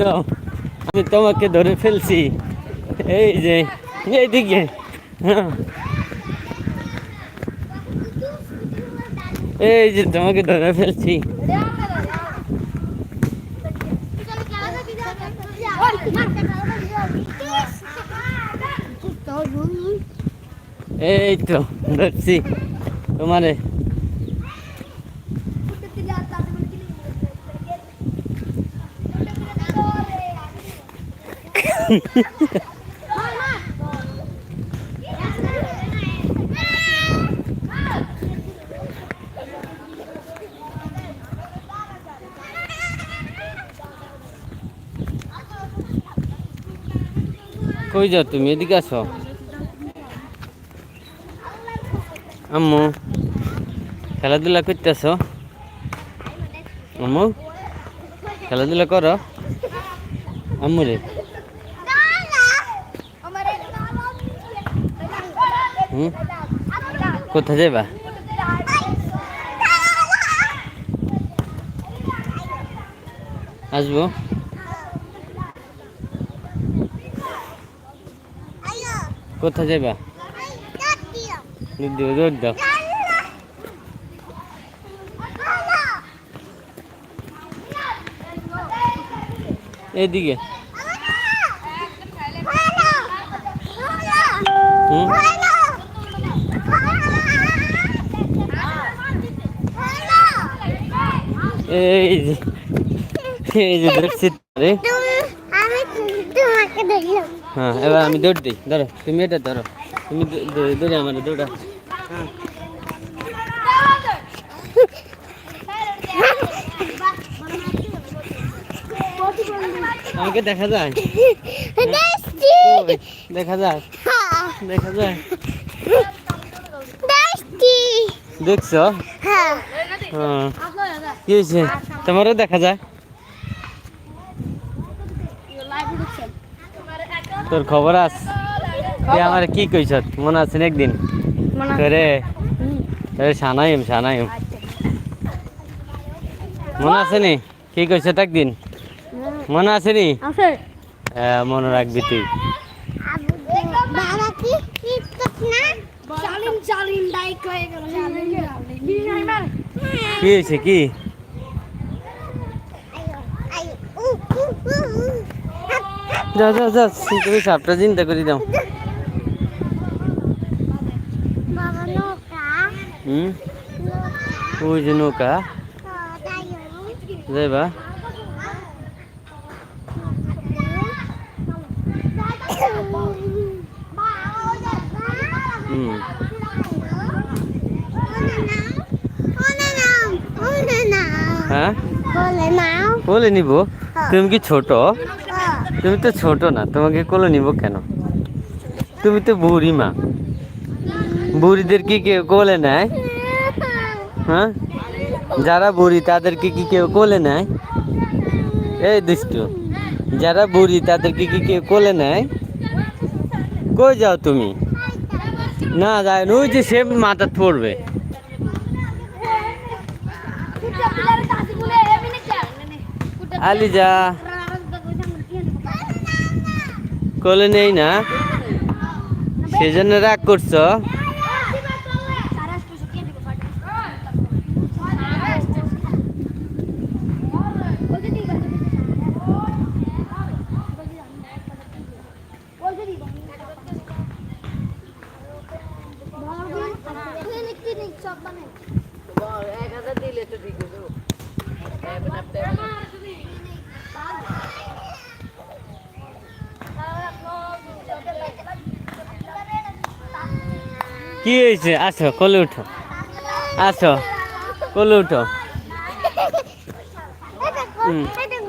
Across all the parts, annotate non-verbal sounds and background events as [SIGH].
তো আমি তোমাকে ধরে ফেলছি। এই যে, এইদিকে। হ্যাঁ। এই যে, তোমাকে ধরে ফেলছি। এই তো, ধরছি। তোমারে। কই যাও তুমি? এদিকে আসো। আম্মু খেলাধুলা করতেছ? আম্মু খেলাধুলা করো। আম্মু রে। হুম? কোথায় যাবা আসব? কোথায় যাবা দুধ দিও দুধ দাও। এদিকে। হুম? এই যে এই যে ধরছি রে। হ্যাঁ এবার আমি দৌড় দিই ধরো তুমি এটা ধরো। তুমি দৌড়ে আমার দৌড়া। আমাকে দেখা যায়? দেখা যায়? দেখা যায়? দেখছি। দেখছ? হ্যাঁ। হ্যাঁ। কি হয়েছে? তোমারও দেখা যায়। তোর খবর আস। তুই আমার কি কইছ? মনে আছে না একদিন? করে সানাইম সানাইম। মনে আছে নি? কি কইছ একদিন? মনে আছে নি? আছে। হ্যাঁ, মনে রাখবি তুই। কি? টিকটক না চালিম চালিম ডাইক হয়ে গেল চালিম চালিম কি হয়েছে কি যা যা যা তুমি সাপটা চিন্তা করে দাও। হুম? ওই যে নৌকা। যাইবা হুম। হ্যাঁ? কোলে নিব। তুমি কি ছোট? তুমি তো ছোট না তোমাকে কোলে নিব কেন? তুমি তো বুড়ি মা। বুড়িদের কি কেউ কোলে নেয়? হ্যাঁ? যারা বুড়ি তাদেরকে কি কেউ কোলে নেয়? এই দুষ্টু যারা বুড়ি তাদেরকে কি কেউ কোলে নেয়? কই যাও তুমি? না যায় ওই যে সে মাথা পড়বে। আলিজা কোলে নেই না? সেজন্য রাগ করছ? কি হয়েছে? আসো, কোলে উঠো। আসো, কোলে উঠো। হুম।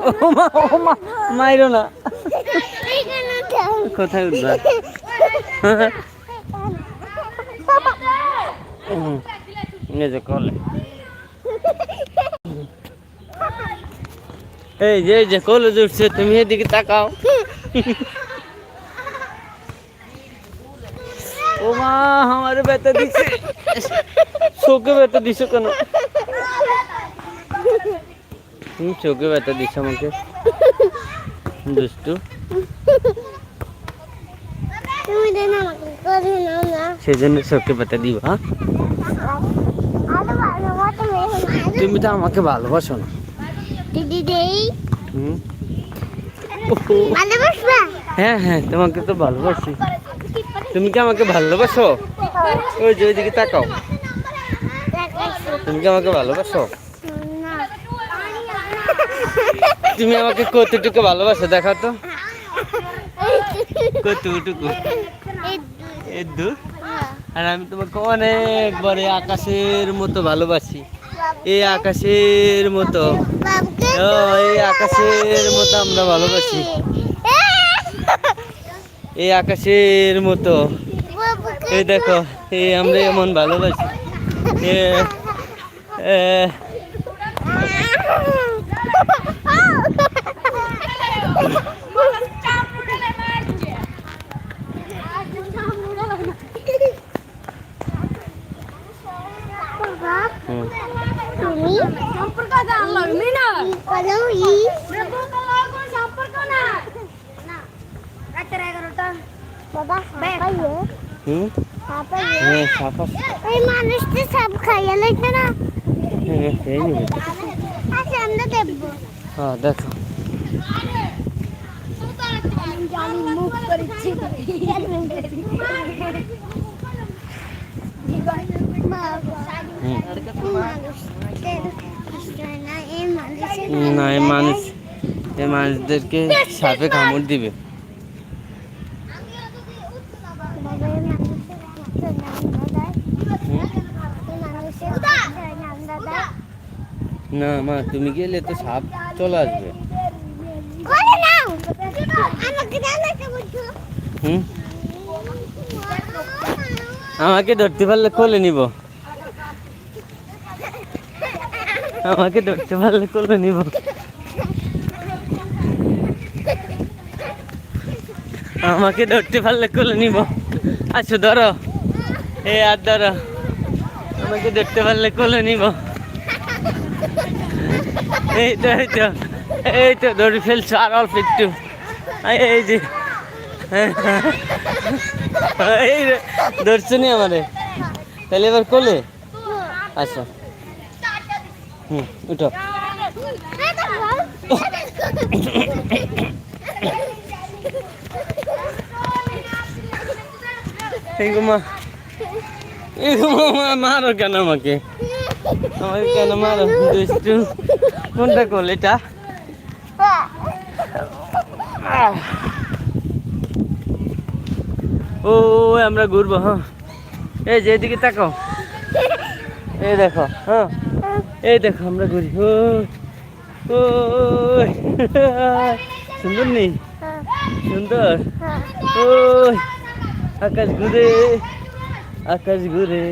ও মা ও মা, মাইরো না। কোথায় উঠবা? এই যে কলে। এই যে উঠছে, তুমি এদিকে তাকাও। ও মা আমার ব্যথা দিছে। চোখে ব্যথা দিছো কেন? তুমি চোখে ব্যথা দিছো আমাকে। দুষ্টু। তুমি দেন আমাকে করে নাও না। সেই জন্য সবকে পাতা দিব হ্যাঁ? তুমি তো আমাকে ভালোবাসো না। হ্যাঁ হ্যাঁ তোমাকে তো ভালোবাসি। তুমি কি আমাকে ভালোবাসো? ওই যে ওইদিকে তাকাও। তুমি কি আমাকে ভালোবাসো? তুমি আমাকে কতটুকু ভালোবাসো? দেখাও তো। কতটুকু? আর আমি তোমাকে অনেক বড় আকাশের মতো ভালোবাসি। এই আকাশের মতো। এই আকাশের মতো আমরা ভালোবাসি। এই আকাশের মতো। এই দেখো এই আমরা এমন ভালোবাসি এ, এ, হুম। তুমি সম্পর্ক জানলাম না বলো ই সম্পর্ক না রাতের এগারোটা বাবা খাইয়ে হুম? হ্যাঁ মানুষটা সব খাইয়ে লাগবে না হ্যাঁ সেই নিবে। আচ্ছা আমরা দেখব। হ্যাঁ দেখো। জানি মুখ করেছি না এই মানুষ এই মানুষদেরকে সাপে কামড় দিবে। না, মা, তুমি গেলে তো সাপ চলে আসবে। আমাকে ধরতে পারলে কোলে নিব। আমাকে ধরতে পারলে কোলে নিব। আমাকে ধরতে পারলে কোলে নিব। আচ্ছা ধরো। এ, আর ধরো আমাকে ধরতে পারলে কোলে নিব। এই তো এই তো এই তো ধরে ফেলছো আর অল্প একটু। এই যে। এই ধরছো নি আমারে? তাহলে এবার কোলে? আচ্ছা। হুম, উঠো। এই মা। [LAUGHS] মারো কেন আমাকে? আমাকে কেন মারো দুষ্টু? কোনটা কোল এটা? ও আমরা ঘুরবো হ্যাঁ। এই যে এদিকে তাকাও। এই দেখো হ্যাঁ। এই দেখো আমরা ঘুরি। ও ও সুন্দর নেই সুন্দর? ও আকাশ ঘুরে। আকাশ ঘুরে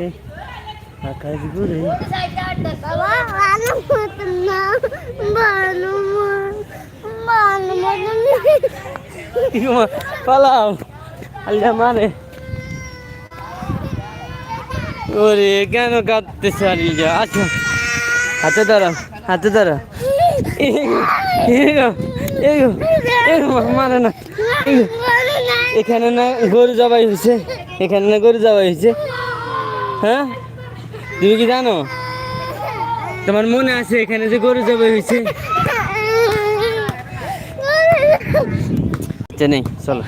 আকাশ ঘুরে। পালাও আল্লাহ মারে ওরে, কেন কাঁদতেছে আলিজা আচ্ছা হাতে ধরো হাতে ধরো। এগো এগো এগো মারে না। এখানে না গরু জবাই হয়েছে। এখানে না গরু জবাই হয়েছে। হ্যাঁ? তুমি কি জানো? তোমার মনে আছে এখানে যে গরু জবাই হয়েছে? আচ্ছা নেই, চলো।